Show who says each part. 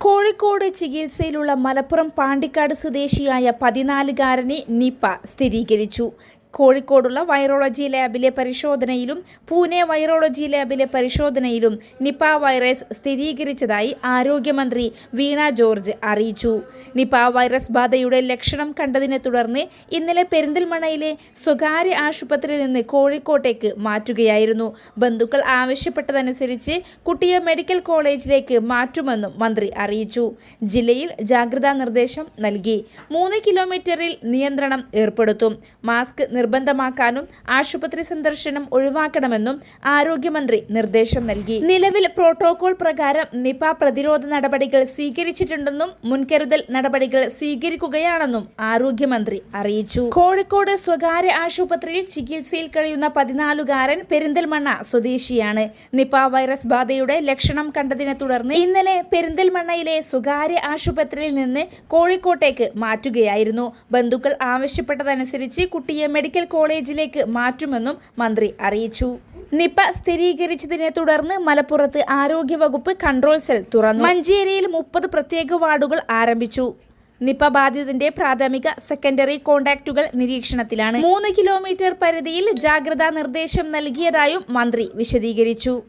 Speaker 1: കോഴിക്കോട് ചികിത്സയിലുള്ള മലപ്പുറം പാണ്ടിക്കാട് സ്വദേശിയായ പതിനാലുകാരനെ നിപ സ്ഥിരീകരിച്ചു. കോഴിക്കോടുള്ള വൈറോളജി ലാബിലെ പരിശോധനയിലും പൂനെ വൈറോളജി ലാബിലെ പരിശോധനയിലും നിപ വൈറസ് സ്ഥിരീകരിച്ചതായി ആരോഗ്യമന്ത്രി വീണ ജോർജ് അറിയിച്ചു. നിപ വൈറസ് ബാധയുടെ ലക്ഷണം കണ്ടതിനെ തുടർന്ന് ഇന്നലെ പെരിന്തൽമണയിലെ സ്വകാര്യ ആശുപത്രിയിൽ നിന്ന് കോഴിക്കോട്ടേക്ക് മാറ്റുകയായിരുന്നു. ബന്ധുക്കൾ ആവശ്യപ്പെട്ടതനുസരിച്ച് കുട്ടിയെ മെഡിക്കൽ കോളേജിലേക്ക് മാറ്റുമെന്നും മന്ത്രി അറിയിച്ചു. ജില്ലയിൽ ജാഗ്രതാ നിർദ്ദേശം നൽകി. മൂന്ന് കിലോമീറ്ററിൽ നിയന്ത്രണം ഏർപ്പെടുത്തും. മാസ്ക് നിർബന്ധമാക്കാനും ആശുപത്രി സന്ദർശനം ഒഴിവാക്കണമെന്നും ആരോഗ്യമന്ത്രി നിർദ്ദേശം നൽകി. നിലവിൽ പ്രോട്ടോകോൾ പ്രകാരം നിപ പ്രതിരോധ നടപടികൾ സ്വീകരിച്ചിട്ടുണ്ടെന്നും മുൻകരുതൽ നടപടികൾ സ്വീകരിക്കുകയാണെന്നും ആരോഗ്യമന്ത്രി അറിയിച്ചു. കോഴിക്കോട് സ്വകാര്യ ആശുപത്രിയിൽ ചികിത്സയിൽ കഴിയുന്ന പതിനാലുകാരൻ പെരിന്തൽമണ്ണ സ്വദേശിയാണ്. നിപ വൈറസ് ബാധയുടെ ലക്ഷണം കണ്ടതിനെ തുടർന്ന് ഇന്നലെ പെരിന്തൽമണ്ണയിലെ സ്വകാര്യ ആശുപത്രിയിൽ നിന്ന് കോഴിക്കോട്ടേക്ക് മാറ്റുകയായിരുന്നു. ബന്ധുക്കൾ ആവശ്യപ്പെട്ടതനുസരിച്ച് കുട്ടിയെ മെഡിക്കൽ കോളേജിലേക്ക് മാറ്റുമെന്നും മന്ത്രി അറിയിച്ചു. നിപ സ്ഥിരീകരിച്ചതിനെ തുടർന്ന് മലപ്പുറത്ത് ആരോഗ്യവകുപ്പ് കൺട്രോൾ സെൽ തുറന്നു. മഞ്ചേരിയിൽ മുപ്പത് പ്രത്യേക വാർഡുകൾ ആരംഭിച്ചു. നിപ ബാധിതന്റെ പ്രാഥമിക സെക്കൻഡറി കോണ്ടാക്റ്റുകൾ നിരീക്ഷണത്തിലാണ്. മൂന്ന് കിലോമീറ്റർ പരിധിയിൽ ജാഗ്രതാ നിർദ്ദേശം നൽകിയതായും മന്ത്രി വിശദീകരിച്ചു.